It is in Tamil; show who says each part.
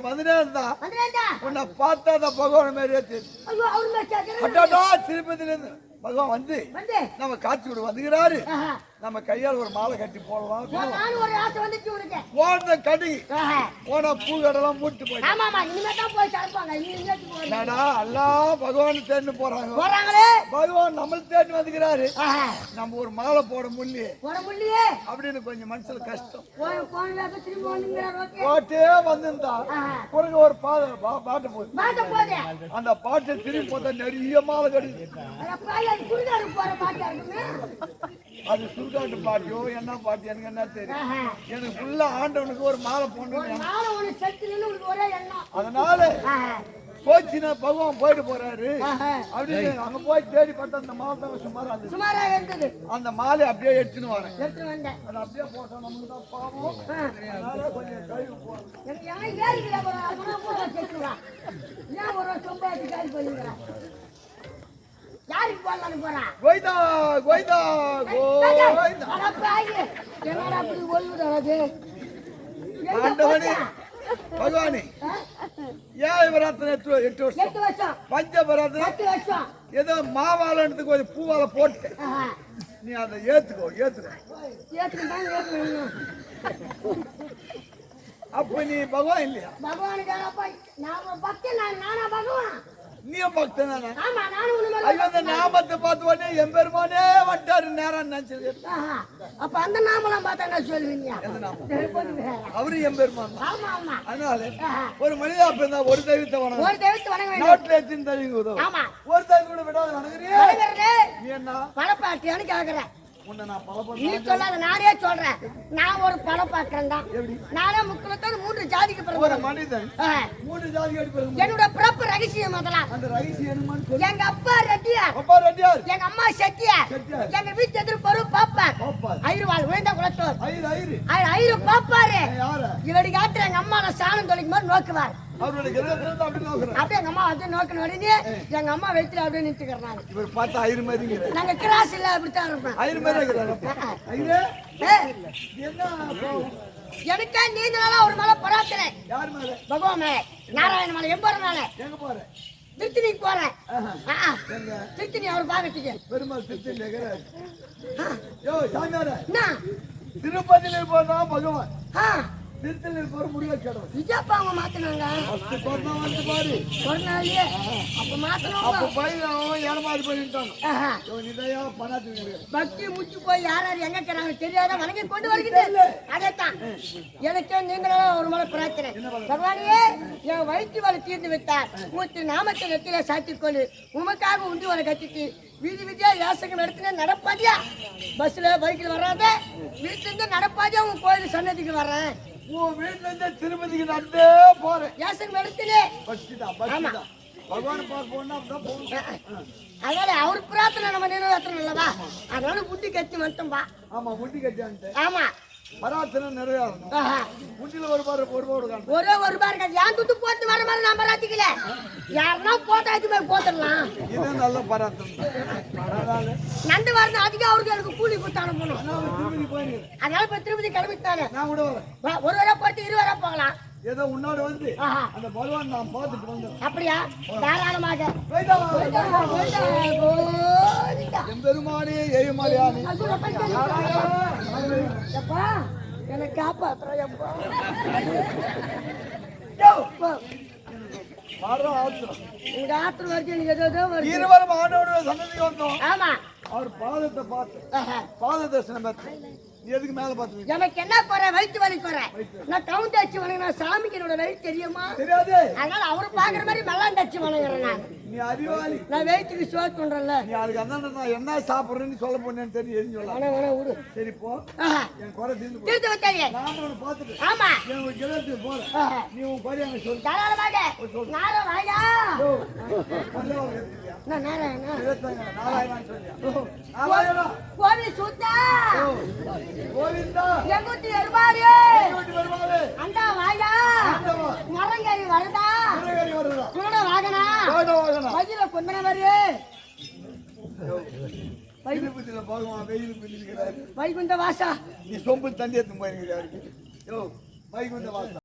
Speaker 1: இன்னைக்கு வந்துட்டே இருந்தா உன்னை பார்த்தா அந்த பகவான் மாதிரியே தெரியும் இருந்து பகவான் வந்து நம்ம காட்சி விட வந்துகிறாரு.
Speaker 2: ஆஹா.
Speaker 1: நம்ம கையால் ஒரு மாலை கட்டி போடலாம்.
Speaker 2: ஒரு ஆசை வந்துச்சு உனக்கு.
Speaker 1: போன கடி. போன பூ கடலாம் மூட்டு போய்
Speaker 2: ஆமா ஆமா இனிமே தான் போய் போகணும்.
Speaker 1: என்னடா எல்லாம் பகவான் தேடின்னு போறாங்க.
Speaker 2: போறாங்களே.
Speaker 1: பகவான் நம்மள தேடி வந்துக்கிறாரு. நம்ம ஒரு மாலை போட முடியல
Speaker 2: போட முடியலையே.
Speaker 1: அப்படின்னு கொஞ்சம் மனசுல கஷ்டம். பாட்டே வந்திருந்தா. குறுங்க ஒரு பா பா- பாட்டு போகுது. அந்த பாட்டை திரும்பி பார்த்தா நிறைய மாலை
Speaker 2: போற பாட்டா இருக்குமே
Speaker 1: அது சுருக்காட்டு பாட்டியோ என்ன பாட்டு எனக்கு என்ன தெரியும். எனக்கு ஃபுல்லா ஆண்டவனுக்கு ஒரு மாலை போடணும் அதனால. போச்சுன்னா பகவான் போயிட்டு போறாரு. அப்படின்னு அங்க போய் தேடி பார்த்தா அந்த மாலை தான் சுமாரா
Speaker 2: சுமாராக இருந்தது.
Speaker 1: அந்த மாலை அப்படியே எடுத்துன்னு வரேன்
Speaker 2: எடுத்து வந்தேன்.
Speaker 1: அது அப்படியே போட்டா நமக்கு தான் பாவம். அதனால கொஞ்சம் கழுவி போறேன்
Speaker 2: எனக்கு ஏன் ஒரு சொம்பாச்சு காலி பண்ணுங்கிறான் போடலான்னு போறான்
Speaker 1: கோய்தா கோய்தா
Speaker 2: என்னடா அப்படி ஒழுங்குறது
Speaker 1: ஆண்டவனே பகவானே ஏன் இவராத்திரம் எட்டு எட்டு வருஷம்.
Speaker 2: எட்டு வருஷம்.
Speaker 1: பஞ்சபராத்திரம்
Speaker 2: பத்து வருஷம்.
Speaker 1: ஏதோ மாவாளன்றதுக்கு ஒரு பூவால போட்டு. நீ அதை ஏத்துக்கோ ஏத்துக்கோ. அப்ப நீ பகவான் இல்லையா?
Speaker 2: பகவானுக்கு நாம பக்தன் நான், நானா பகவான்?
Speaker 1: நீயும் பக்தன் தானே? ஐயோ அந்த நாமத்தை பார்த்த உடனே எம்பெருமானே வந்துட்டாரு நேரம் நினைச்சிருக்கேன்.
Speaker 2: அப்ப அந்த நாமெல்லாம் பார்த்தா என்ன சொல்லுவீங்க.
Speaker 1: அவரு
Speaker 2: ஆமா ஆமா.
Speaker 1: அதனால. ஒரு மனிதா பிறந்தா ஒரு தெய்வத்தை வணங்க
Speaker 2: ஒரு தெய்வத்தை வணங்க
Speaker 1: நாட்டுல எத்தனை தெய்வம் ஒரு தெய்வம் கூட விடாத வணங்குறியே.
Speaker 2: வணங்குறது.
Speaker 1: நீ என்ன? பல
Speaker 2: நீ சொல்லாத நானே சொல்றேன். நான் ஒரு பணம் பாக்குறேன் தான் நானே முக்கியத்தோடு மூன்று ஜாதிக்கு என்னோட பிறப்பு ரகசியம் அதெல்லாம். எங்க அப்பா ரெட்டியார். எங்க அம்மா செட்டியார். எங்க வீட்டு எதிர் பரு பாப்பார். ஐருவாள் விழுந்த குலத்தோர்.
Speaker 1: ஐரு ஐரு.
Speaker 2: ஐ- ஐரு பாப்பாரு. காட்டுற எங்க அம்மா நான் சாணம் தொலைக்கும் போது நோக்குவார். அப்படியே எங்க அம்மா வந்து நோக்கின உடனே எங்க அம்மா வெயித்துல அப்படியே நின்றுக்கிறாங்க
Speaker 1: இவர் பார்த்தா ஐரு மாதிரிங்கிற
Speaker 2: நாங்க கிராஸ் இல்ல அப்படித்தான் இருப்பேன்
Speaker 1: ஐரு மாதிரி?
Speaker 2: எனக்கே நீண்ட நாளா ஒரு மலை பராத்திரை
Speaker 1: யார் மேல?
Speaker 2: பகவான் மேல. நாராயண மலை எம்பரம் மேல.
Speaker 1: எங்க போற?
Speaker 2: திருத்தணிக்கு போறேன். திருத்தணி அவர் பாக்கத்துக்கு
Speaker 1: பெருமாள் இருக்கிறார். யோ சாமியார. திருப்பதியில் போனா பகவான்.
Speaker 2: ஆ,
Speaker 1: திருத்தணியில் போற முடிய கடவுள்
Speaker 2: இதாப்பா அவங்க மாத்தினாங்க?
Speaker 1: ஃபர்ஸ்ட் வந்து பாரு
Speaker 2: ஒரு நாள்லயே அப்ப மாத்தணும்?
Speaker 1: அப்ப பையன் அவன் ஏமாறி போயிட்டான்
Speaker 2: ஆஹா.
Speaker 1: இவன் இதையா பணாத்து
Speaker 2: பக்தி முச்சு போய் யார் யார் எங்க இருக்கிறாங்க தெரியாத வணங்கி கொண்டு வருகிறது அதைத்தான். எனக்கே நீங்களும் ஒரு மலை பிரார்த்தனை. பகவானியே என் வயிற்று வலி தீர்ந்து விட்டார். மூத்து நாமத்தை நெத்தில சாத்திக்கொள்ளு உமக்காக உண்டு வர கட்டிட்டு வீதி வீதியா யாசகம் நடத்தின நடப்பாதியா? பஸ்ல பைக்கில் வராத வீட்டுல இருந்து நடப்பாதியா? உன் கோயில் சன்னதிக்கு வர்றேன்.
Speaker 1: உன் வீட்டுல இருந்து திருப்பதிக்கு நடந்தே போறேன்.
Speaker 2: யாசகம் நடத்தினே
Speaker 1: பஸ்ட் தான் பஸ்ட் தான். பகவான் பார்க்க போனா அப்படிதான் போகணும்.
Speaker 2: அதனால அவர் பிரார்த்தனை நம்ம நிறைவேற்றணும் இல்லவா? அதனால புத்தி கத்தி மட்டும்பா
Speaker 1: ஆமா முட்டி கட்டியான்ட்டு
Speaker 2: ஆமா. ஆஹா.
Speaker 1: முட்டில ஒரு பாரு ஒரு
Speaker 2: ஏன் துட்டு போட்டு வர மாதிரி நம்ம ராத்திக்கல யாருன்னா போட்டா இது போய் போட்டுடலாம்
Speaker 1: இது நல்ல
Speaker 2: நண்டு வரணும் அதிகம் அவருக்கு எனக்கு கூலி கொடுத்து அனுப்பணும்.
Speaker 1: நான் திருப்பதி போயிருக்கேன்
Speaker 2: அதனால இப்ப திருப்பதி கிளம்பித்தானே
Speaker 1: நான் கூட வரேன்.
Speaker 2: ஒரு வரை போட்டு இரு வரை போகலாம்.
Speaker 1: ஏதோ உன்னோட வந்து. அந்த பகவான் நான் பார்த்துட்டு வந்தேன்.
Speaker 2: அப்படியா? தாராளமாக. கோவிந்தா, எப்பா என்னை காப்பாத்துற எப்பா? உங்க வரைக்கும் எனக்கு ஏதோ வருது.
Speaker 1: இருவரும் ஆண்டவரோட சன்னதி வந்தோம்.
Speaker 2: ஆமா.
Speaker 1: அவர் பாதத்தை பார்த்து. பாத தரிசனம் பார்த்து எதுக்கு மேல பார்த்து
Speaker 2: எனக்கு என்ன குறை வயிற்று வலி குறை நான் கவுண்ட் அடிச்சு வணங்கினா சாமிக்கு என்னோட வயிற்று தெரியுமா?
Speaker 1: தெரியாது.
Speaker 2: அதனால அவரு பாக்குற மாதிரி மல்லாண்டு அடிச்சு வணங்குறேன் நான்.
Speaker 1: நீ அறிவாளி.
Speaker 2: நான் வயிற்றுக்கு சோறு பண்றேன்ல.
Speaker 1: நீ அதுக்கு அந்த நான் என்ன சாப்பிடுறேன்னு சொல்ல போனேன்னு தெரியும் சொல்லலாம்
Speaker 2: வேணா வேணா விடு.
Speaker 1: சரி போ. என் குறை தீர்ந்து போ.
Speaker 2: தீர்த்து வச்சாங்க
Speaker 1: நான் உன்னை பார்த்துட்டு.
Speaker 2: ஆமா.
Speaker 1: என் ஒரு கிரகத்துக்கு போறேன்
Speaker 2: ஆஹா.
Speaker 1: நீ உன் குறை அங்க சொல்லு.
Speaker 2: தாராளமாக. நாரம் வாயா? நான் நாராயணா.
Speaker 1: நாலாயிரம் சொல்லியா? நாலாயிரம்.
Speaker 2: கோவில் சுத்தா.
Speaker 1: கோவிந்தா.
Speaker 2: எங்குட்டி
Speaker 1: வருவாரு.
Speaker 2: அண்டா வாயா. மரங்கறி வருதா. வயிறுல கொண்டன வரு
Speaker 1: திருப்பதியில பகவான் வெயில் பிடிக்கிறாரு
Speaker 2: வைகுண்ட வாசா.
Speaker 1: நீ சொம்பு தண்ணி எடுத்து போயிருக்கிறாரு யோ வைகுந்த வாசம்